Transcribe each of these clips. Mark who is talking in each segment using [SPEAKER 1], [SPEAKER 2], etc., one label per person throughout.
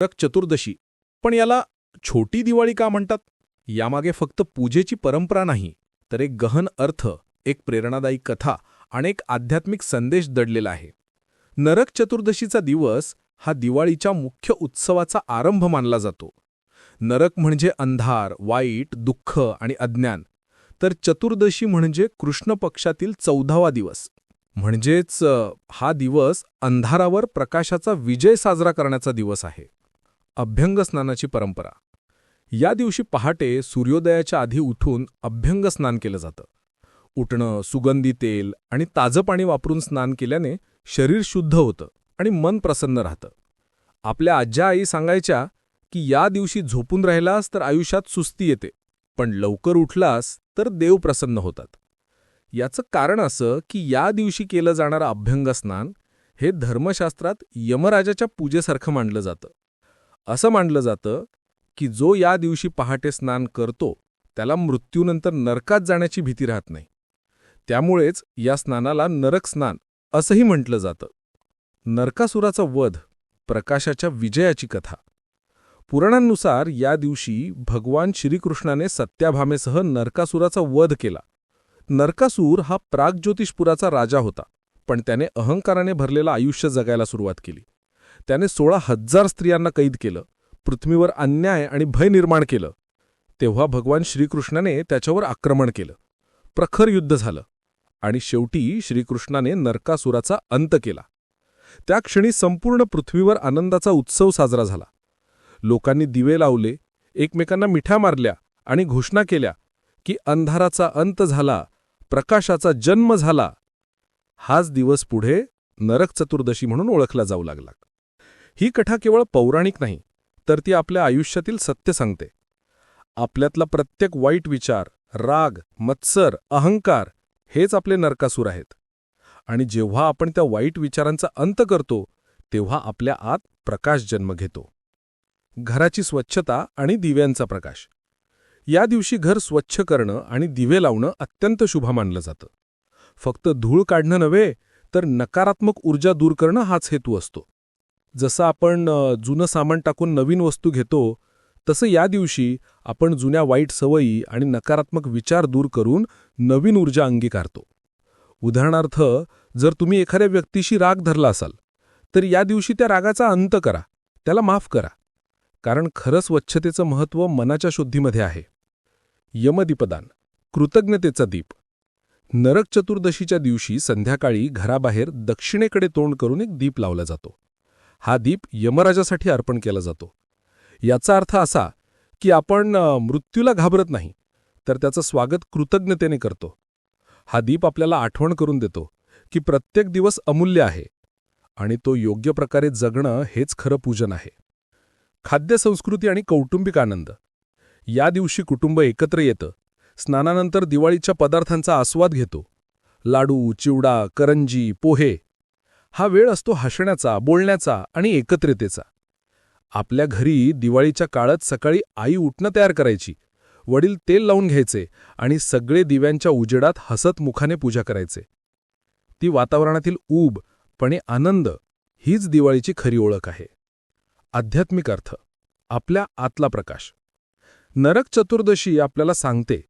[SPEAKER 1] नरक चतुर्दशी. पण याला छोटी दिवाळी का म्हणतात? यामागे फक्त पूजेची परंपरा नाही तर एक गहन अर्थ एक प्रेरणादायी कथा आणि एक आध्यात्मिक संदेश दडलेला आहे. नरक चतुर्दशीचा दिवस हा दिवाळीच्या मुख्य उत्सवाचा आरंभ मानला जातो. नरक म्हणजे अंधार वाईट दुःख आणि अज्ञान. तर चतुर्दशी म्हणजे कृष्ण पक्षातील चौदावा दिवस. म्हणजेच हा दिवस अंधारावर प्रकाशाचा विजय साजरा करण्याचा दिवस आहे. अभ्यंग स्नानाची परंपरा. या दिवशी पहाटे सूर्योदयाच्या आधी उठून अभ्यंग स्नान केलं जातं. उठणं सुगंधी तेल आणि ताजं पाणी वापरून स्नान केल्याने शरीर शुद्ध होतं आणि मन प्रसन्न राहतं. आपल्या आज्या आई सांगायच्या की या दिवशी झोपून राहिलास तर आयुष्यात सुस्ती येते पण लवकर उठलास तर देव प्रसन्न होतात. याचं कारण असं की या दिवशी केलं जाणारं अभ्यंगस्नान हे धर्मशास्त्रात यमराजाच्या पूजेसारखं मानलं जातं. असं मानलं जातं की जो या दिवशी पहाटे स्नान करतो त्याला मृत्यूनंतर नरकात जाण्याची भीती राहत नाही. त्यामुळेच या स्नानाला नरक स्नान असंही म्हटलं जातं. नरकासुराचा वध प्रकाशाच्या विजयाची कथा. पुराणांनुसार या दिवशी भगवान श्रीकृष्णाने सत्याभामेसह नरकासुराचा वध केला. नरकासूर हा प्रागज्योतिषपुराचा राजा होता पण त्याने अहंकाराने भरलेलं आयुष्य जगायला सुरुवात केली. त्याने सोळा हजार स्त्रियांना कैद केलं पृथ्वीवर अन्याय आणि भय निर्माण केलं. तेव्हा भगवान श्रीकृष्णाने त्याच्यावर आक्रमण केलं. प्रखर युद्ध झालं आणि शेवटी श्रीकृष्णाने नरकासुराचा अंत केला. त्या क्षणी संपूर्ण पृथ्वीवर आनंदाचा उत्सव साजरा झाला. लोकांनी दिवे लावले एकमेकांना मिठ्या मारल्या आणि घोषणा केल्या की अंधाराचा अंत झाला प्रकाशाचा जन्म झाला. हाच दिवस पुढे नरक चतुर्दशी म्हणून ओळखला जाऊ लागला. ही कथा केवळ पौराणिक नाही तर ती आपल्या आयुष्यातील सत्य सांगते. आपल्यातला प्रत्येक वाईट विचार राग मत्सर अहंकार हेच आपले नरकासूर आहेत. आणि जेव्हा आपण त्या वाईट विचारांचा अंत करतो तेव्हा आपल्या आत प्रकाश जन्म घेतो. घराची स्वच्छता आणि दिव्यांचा प्रकाश. या दिवशी घर स्वच्छ करणं आणि दिवे लावणं अत्यंत शुभ मानलं जातं. फक्त धूळ काढणं नव्हे तर नकारात्मक ऊर्जा दूर करणं हाच हेतू असतो. जसं आपण जुनं सामान टाकून नवीन वस्तू घेतो तसं या दिवशी आपण जुन्या वाईट सवयी आणि नकारात्मक विचार दूर करून नवीन ऊर्जा अंगीकारतो. उदाहरणार्थ जर तुम्ही एखाद्या व्यक्तीशी राग धरला असाल तर या दिवशी त्या रागाचा अंत करा त्याला माफ करा. कारण खरं स्वच्छतेचं महत्त्व मनाच्या शुद्धीमध्ये आहे. यमदीपदान कृतज्ञतेचा दीप. नरक चतुर्दशीच्या दिवशी संध्याकाळी घराबाहेर दक्षिणेकडे तोंड करून एक दीप लावला जातो. हा दीप यमराजासाठी अर्पण केला जातो. याचा अर्थ असा की आपण मृत्यूला घाबरत नाही तर त्याचं स्वागत कृतज्ञतेने करतो. हा दीप आपल्याला आठवण करून देतो की प्रत्येक दिवस अमूल्य आहे आणि तो योग्य प्रकारे जगणं हेच खरं पूजन आहे. खाद्य संस्कृती आणि कौटुंबिक आनंद. या दिवशी कुटुंब एकत्र येतं स्नानानंतर दिवाळीच्या पदार्थांचा आस्वाद घेतो. लाडू चिवडा करंजी पोहे हा वेळ असतो हसण्याचा बोलण्याचा आणि एकत्रितेचा. आपल्या घरी दिवाळीच्या काळात सकाळी आई उठणं तयार करायची. वडील तेल लावून घ्यायचे आणि सगळे दिव्यांच्या उजेडात हसत मुखाने पूजा करायचे. ती वातावरणातील ऊब पण आनंद हीच दिवाळीची खरी ओळख आहे. आध्यात्मिक अर्थ आपल्या आतला प्रकाश. नरक चतुर्दशी आपल्याला सांगते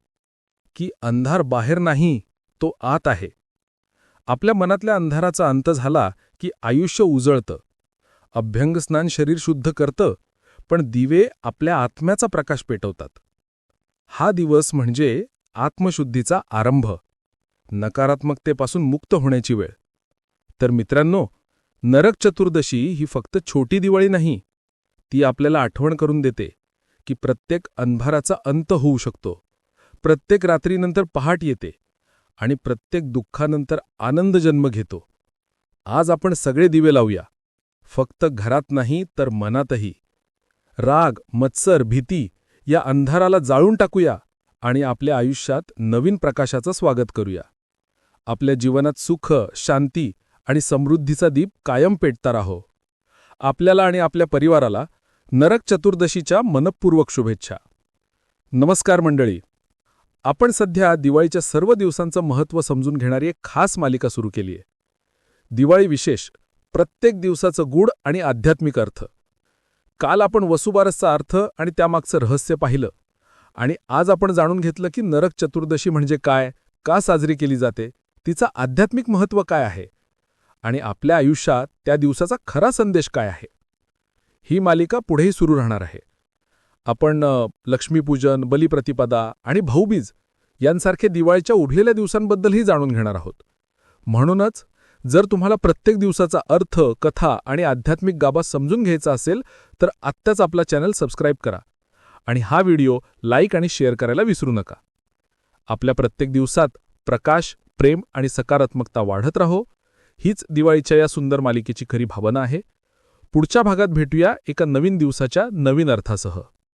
[SPEAKER 1] की अंधार बाहेर नाही तो आत आहे. आपल्या मनातल्या अंधाराचा अंत झाला की आयुष्य उजळतं. अभ्यंगस्नान शरीर शुद्ध करतं पण दिवे आपल्या आत्म्याचा प्रकाश पेटवतात. हा दिवस म्हणजे आत्मशुद्धीचा आरंभ नकारात्मकतेपासून मुक्त होण्याची वेळ. तर मित्रांनो नरक चतुर्दशी ही फक्त छोटी दिवाळी नाही ती आपल्याला आठवण करून देते की प्रत्येक अंधाराचा अंत होऊ शकतो. प्रत्येक रात्रीनंतर पहाट येते. आणि प्रत्येक दुःखानंतर आनंद जन्म घेतो. आज आपण सगळे दिवे लावूया. फक्त घरात नाही तर मनातही. राग मत्सर भीती या अंधाराला जाळून टाकूया आणि आपल्या आयुष्यात नवीन प्रकाशाचं स्वागत करूया. आपल्या जीवनात सुख शांती आणि समृद्धीचा दीप कायम पेटता राहो. आपल्याला आणि आपल्या परिवाराला नरक चतुर्दशीच्या मनपूर्वक शुभेच्छा. नमस्कार मंडळी. आपण सध्या दिवाळीच्या सर्व दिवसांचं महत्त्व समजून घेणारी एक खास मालिका सुरू केली आहे. दिवाळी विशेष प्रत्येक दिवसाचं गूढ आणि आध्यात्मिक अर्थ. काल आपण वसुबारसचा अर्थ आणि त्यामागचं रहस्य पाहिलं. आणि आज आपण जाणून घेतलं की नरक चतुर्दशी म्हणजे काय का साजरी केली जाते तिचा आध्यात्मिक महत्त्व काय आहे? आणि आपल्या आयुष्यात त्या दिवसाचा खरा संदेश काय आहे? ही मालिका पुढेही सुरू राहणार आहे. आपण लक्ष्मीपूजन बलिप्रतिपदा आणि भाऊबीज यांसारखे दिवाळीच्या उरलेल्या दिवसांबद्दलही जाणून घेणार आहोत. म्हणूनच जर तुम्हाला प्रत्येक दिवसाचा अर्थ कथा आणि आध्यात्मिक गाभा समजून घ्यायचा असेल तर आत्ताच आपला चॅनल सबस्क्राईब करा आणि हा व्हिडिओ लाईक आणि शेअर करायला विसरू नका. आपल्या प्रत्येक दिवसात प्रकाश प्रेम आणि सकारात्मकता वाढत राहो हीच दिवाळीच्या या सुंदर मालिकेची खरी भावना आहे. पुढच्या भागात भेटूया एका नवीन दिवसाच्या नवीन अर्थासह.